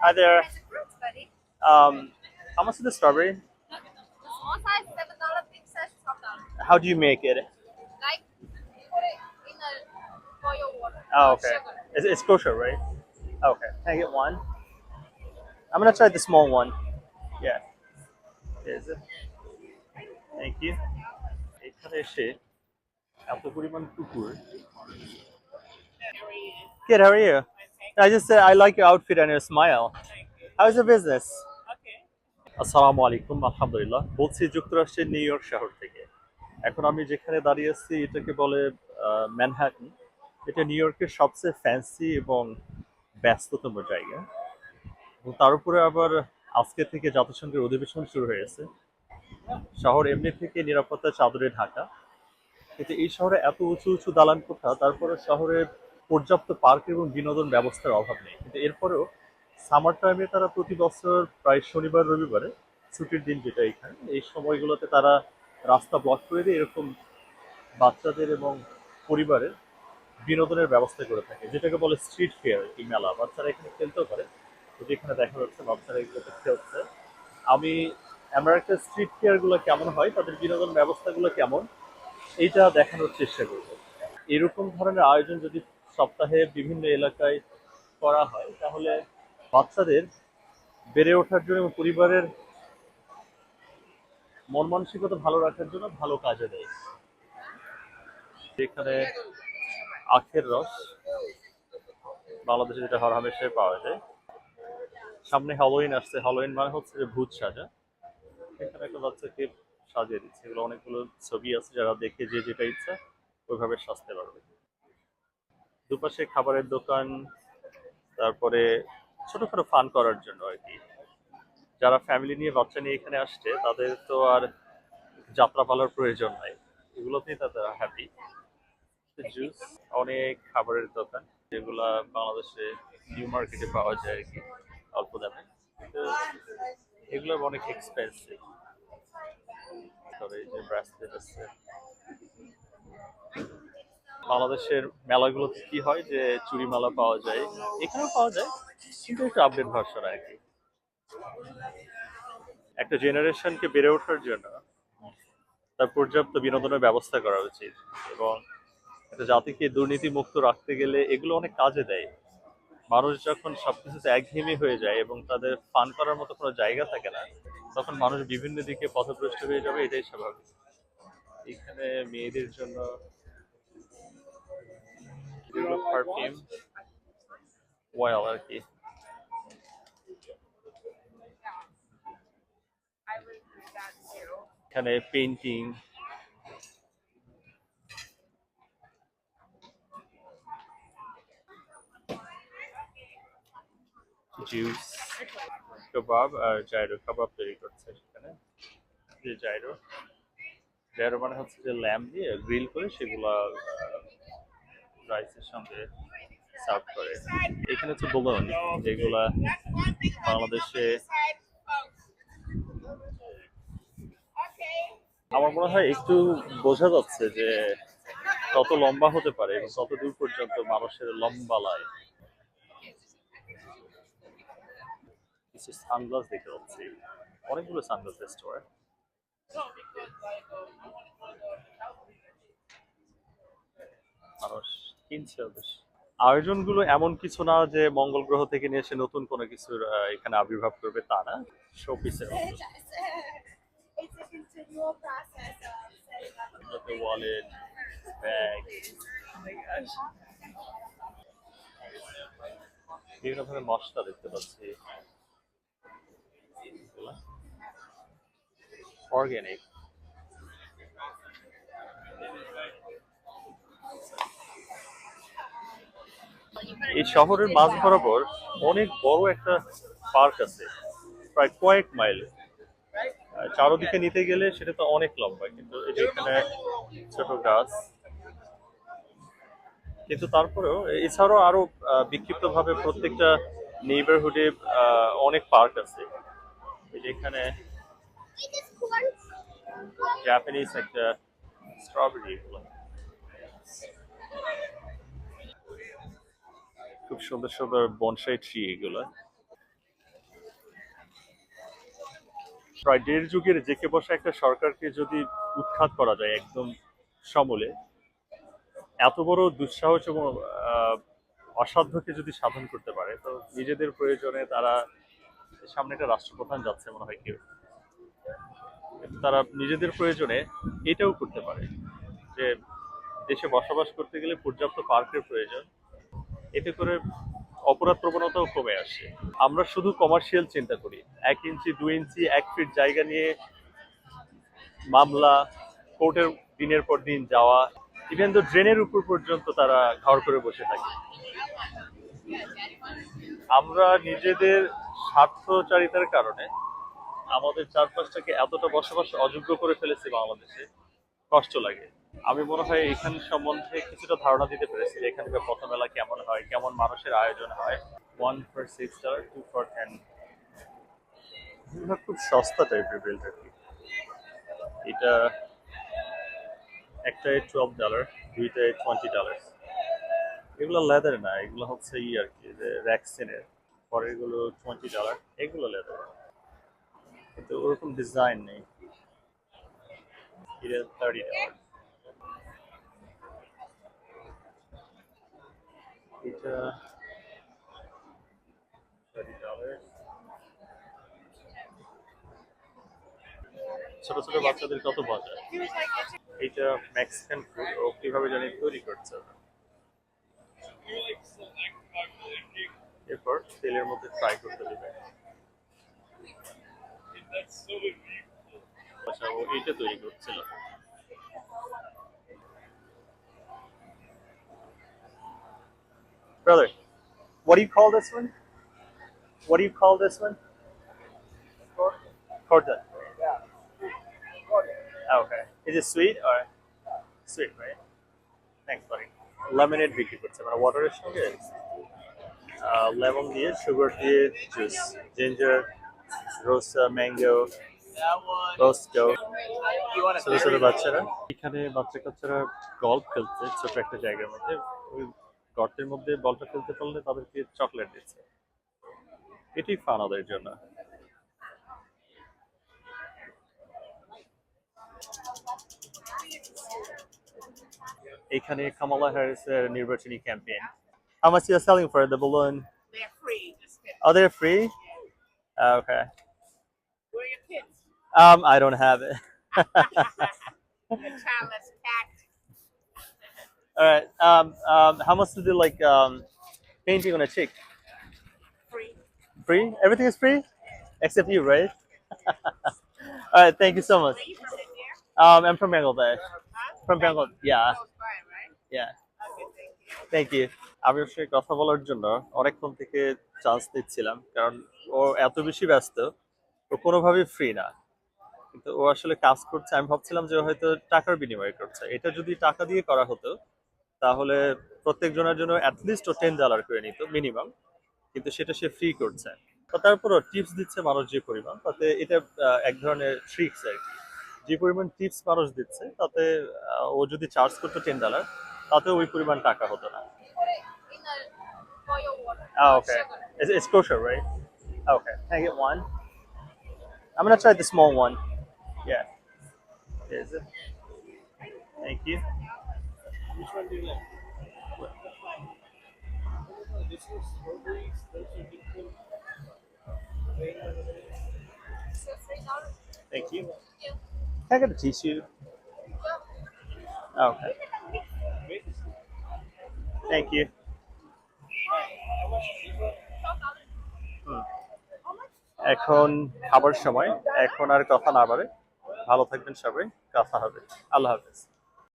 Hi there. It's a fruit, buddy. Um, how much is the strawberry? The small size, seven dollar. Big size, twelve dollar. How do you make it? Like put it in a boil water. Oh, with okay. Sugar. It's, it's kosher, right? Okay. Can I get one? I'm gonna try the small one. Yeah. Is it? Thank you. এখানে এসে এত পরিমাণ কুকুর Good, how are you? I just said I like your outfit and your smile. How's your business? আসসালামু আলাইকুম আলহামদুলিল্লাহ বলছি যুক্তরাষ্ট্রের নিউ ইয়র্ক শহর থেকে। এখন আমি যেখানে দাঁড়িয়ে আছি এটাকে বলে ম্যানহাটন এটা নিউ ইয়র্কের সবচেয়ে ফ্যান্সি এবং ব্যস্ততম জায়গা। এবং তার উপরে আবার আজকে থেকে জাতিসংঘের অধিবেশন শুরু হয়েছে শহর এমনি থেকে নিরাপত্তা চাদরে ঢাকা। কিন্তু এই শহরে এত উঁচু উঁচু দালান কোঠা তারপরে শহরে পর্যাপ্ত পার্ক এবং বিনোদন ব্যবস্থার অভাব নেই। কিন্তু এরপরেও সামার টাইমে তারা প্রতি বছর প্রায় শনিবার, রবিবারে ছুটির দিন যেটা এখানে, এই সময়গুলোতে তারা রাস্তা ব্লক করে দিয়ে এরকম বাচ্চাদের এবং পরিবারের বিনোদনের ব্যবস্থা করে থাকে, যেটাকে বলে স্ট্রিট ফেয়ার এই মেলা। বাচ্চারা এখানে খেলতেও পারে যেখানে দেখা যাচ্ছে বাচ্চারা এগুলোতে খেলছে আমি আমেরিকার স্ট্রিট ফেয়ারগুলো কেমন হয়, তাদের বিনোদন ব্যবস্থাগুলো কেমন, এইটা দেখানোর চেষ্টা করব। এরকম ধরনের আয়োজন যদি সপ্তাহে বিভিন্ন এলাকায় করা হয়। তাহলে বাচ্চাদের বেড়ে ওঠার জন্য এবং পরিবারের মন মানসিকতা ভালো রাখার জন্য ভালো কাজে দেয়। এখানে আখের রস বাংলাদেশে যেটা হরহামেশায় পাওয়া যায়। সামনে হলোইন আসছে। হলোইন মানে হচ্ছে যে ভূত সাজা। এখানে একটা বাচ্চাকে সাজিয়ে দিচ্ছে। এগুলো অনেকগুলো ছবি আছে। যারা দেখে যে যেটা ইচ্ছা, ওইভাবে সাজতে পারবে। দুপাশে খাবারের দোকান, তারপরে ছোটখাটো ফান করার জন্য আর কি। যারা ফ্যামিলি নিয়ে বাচ্চা নিয়ে এখানে আসছে, তাদের তো আর যাত্রা যাত্রাপালার প্রয়োজন নাই। এগুলোতেই তারা হ্যাপি জুস অনেক খাবারের দোকান, যেগুলা বাংলাদেশে নিউ মার্কেটে পাওয়া যায় আর কি, অল্প দামে। এগুলো অনেক এক্সপেন্সিভ তবে এই যে ব্রাসলেট আছে। বাংলাদেশের মেলাগুলোতে কি হয় যে চুরি মালা পাওয়া যায়, এখানেও পাওয়া যায়, কিন্তু একটু আপডেট ভার্সন আর কি। একটা জেনারেশনকে বেড়ে ওঠার জন্য তার পর্যাপ্ত বিনোদনের ব্যবস্থা করা উচিত এবং একটা জাতিকে দুর্নীতি মুক্ত রাখতে গেলে এগুলো অনেক কাজে দেয়। মানুষ যখন সবকিছুতে একঘেয়েমি হয়ে যায় এবং তাদের ফান করার মতো কোনো জায়গা থাকে না, তখন মানুষ বিভিন্ন দিকে পথভ্রষ্ট হয়ে যাবে, এটাই স্বাভাবিক। এখানে মেয়েদের জন্য পারফিউম ওয়েল আর কি এখানে পেন্টিং জুস কাবাব আর জাইরো কাবাব তৈরি করছে সেখানে। যে জাইরো জাইরো মানে হচ্ছে যে ল্যাম্প দিয়ে গ্রিল করে সেগুলা রাইসের সঙ্গে সার্ভ করে। এখানে হচ্ছে বলুন, যেগুলা বাংলাদেশে আমার মনে হয় একটু বোঝা যাচ্ছে যে কত লম্বা হতে পারে এবং কত দূর পর্যন্ত মানুষের লম্বা লাইন কিছু সানগ্লাস দেখতে পাচ্ছি। অনেকগুলো সানগ্লাস স্টোর মানুষ বেশ আয়োজনগুলো এমন কিছু না যে মঙ্গল গ্রহ থেকে নিয়ে এসে নতুন কোনো কিছুর এখানে আবির্ভাব করবে তা না। শোপিসের. ওয়ালেট ব্যাগ বিভিন্ন ধরনের মশলা দেখতে পাচ্ছি। অর্গ্যানিক এই শহরের মাঝ বরাবর অনেক বড় একটা পার্ক আছে প্রায় কয়েক মাইল। চারদিকে নিতে গেলে সেটা তো অনেক লম্বা কিন্তু এটা এখানে ছোট গাছ। কিন্তু তারপরেও এছাড়াও আরও বিক্ষিপ্ত ভাবে প্রত্যেকটা নেইবারহুডে অনেক পার্ক আছে। এখানে জাপানিজ একটা স্ট্রবেরি খুব সুন্দর সুন্দর বনসাই ট্রি এগুলো। প্রায় দেড় যুগের জেকে বসা একটা সরকারকে যদি উৎখাত করা যায় একদম সমলে, এত বড় দুঃসাহস এবং অসাধ্যকে যদি সাধন করতে পারে, তো নিজেদের প্রয়োজনে তারা সামনে একটা রাষ্ট্রপ্রধান যাচ্ছে মনে হয় কেউ। তারা নিজেদের প্রয়োজনে এটাও করতে পারে যে, দেশে বসবাস করতে গেলে পর্যাপ্ত পার্কের প্রয়োজন। এতে করে অপরাধ প্রবণতাও কমে আসে। আমরা শুধু কমার্শিয়াল চিন্তা করি। এক ইঞ্চি দু ইঞ্চি, এক ফিট জায়গা নিয়ে মামলা, কোর্টের দিনের পর দিন যাওয়া ইভেন তো ড্রেনের উপর পর্যন্ত তারা ঘর করে বসে থাকে। আমরা নিজেদের স্বার্থচারিতার কারণে আমাদের চারপাশটাকে এতটা বসবাস অযোগ্য করে ফেলেছি বাংলাদেশে, কষ্ট লাগে। আমি মনে হয় এখান সম্বন্ধে কিছুটা ধারণা দিতে পেরেছি যে এখানকার পথ মেলা কেমন হয়, কেমন মানুষের আয়োজন হয়। One for six star two for ten খুব সস্তা টাইপের বেল্ট আর কি। এটা একটায় টুয়েলভ ডলার দুইটায় টোয়েন্টি ডলার এগুলো লেদার না, এগুলো হচ্ছে ই আর কি, যে র্যাক্সিনের পরে এগুলো টোয়েন্টি ডলার এগুলো লেদার কিন্তু ওরকম ডিজাইন নেই। এটা থার্টি ডলার এটা ছোট ছোট বাচ্চাদের কত মজা। এইটা মেক্সিকান ফুড ও কীভাবে জানি তৈরি করছে এরপর তেলের মধ্যে ফ্রাই করতে দেবে। আচ্ছা এইটা তৈরি করছিল। Brother, what do you call this one? What do you call this one? Corta. Okay. Is it sweet or sweet, right? Thanks, buddy. Lemonade বিক্রি করছে মানে ওয়াটারের সঙ্গে লেমন দিয়ে সুগার দিয়ে জুস জিঞ্জার রোসা ম্যাঙ্গো রোস্টো ছোট ছোট বাচ্চারা এখানে বাচ্চা কাচ্চারা গল্ফ খেলছে ছোট একটা জায়গার মধ্যে ওই গর্তের মধ্যে বলটা খেলতে পারলে তাদেরকে চকলেট দিচ্ছে এটি ফান ওদের জন্য এখানে কামালা হ্যারিসের নির্বাচনী campaign How much you are selling for the balloon? They're free. Just get Oh, they're free? Uh, okay. where are your kids? Um, I don't have it. All right. Um, um, how much to do like um, painting on a chick? Free. Free? Everything is free, except you, right? All right. Thank you so much. Where you from? Um, I'm from Bangladesh. Huh? From Bangladesh. Yeah. By, right? Yeah. Okay, thank you. Thank you আমি ওর সঙ্গে কথা বলার জন্য অনেকক্ষণ থেকে chance দিচ্ছিলাম কারণ ও এত বেশি ব্যস্ত ও কোনোভাবেই ফ্রি না কিন্তু ও আসলে কাজ করছে আমি ভাবছিলাম যে হয়তো টাকার বিনিময় করছে এটা যদি টাকা দিয়ে করা হতো তাহলে প্রত্যেকজনের জন্য অ্যাটলিস্ট ও টেন ডলার করে নিত মিনিমাম কিন্তু সেটা সে ফ্রি করছে তারপরও টিপস দিচ্ছে মানুষ যে পরিমাণ তাতে এটা এক ধরনের ট্রিক্স আর কি যে পরিমাণ টিপস মানুষ দিচ্ছে তাতে ও যদি চার্জ করতো টেন ডলার তাতে ওই পরিমাণ টাকা হতো না Put it in a boil water. Oh, okay. It's, it's kosher, right? Okay. Can I get one? I'm gonna try the small one. Yeah. Is it? You. Which one do you like? What? This is strawberries, those are different. Thank you. Can I get a tissue? Okay. Thank you. এখন খাবার সময় এখন আর কথা না বাড়ে ভালো থাকবেন সবাই কথা হবে আল্লাহ হাফেজ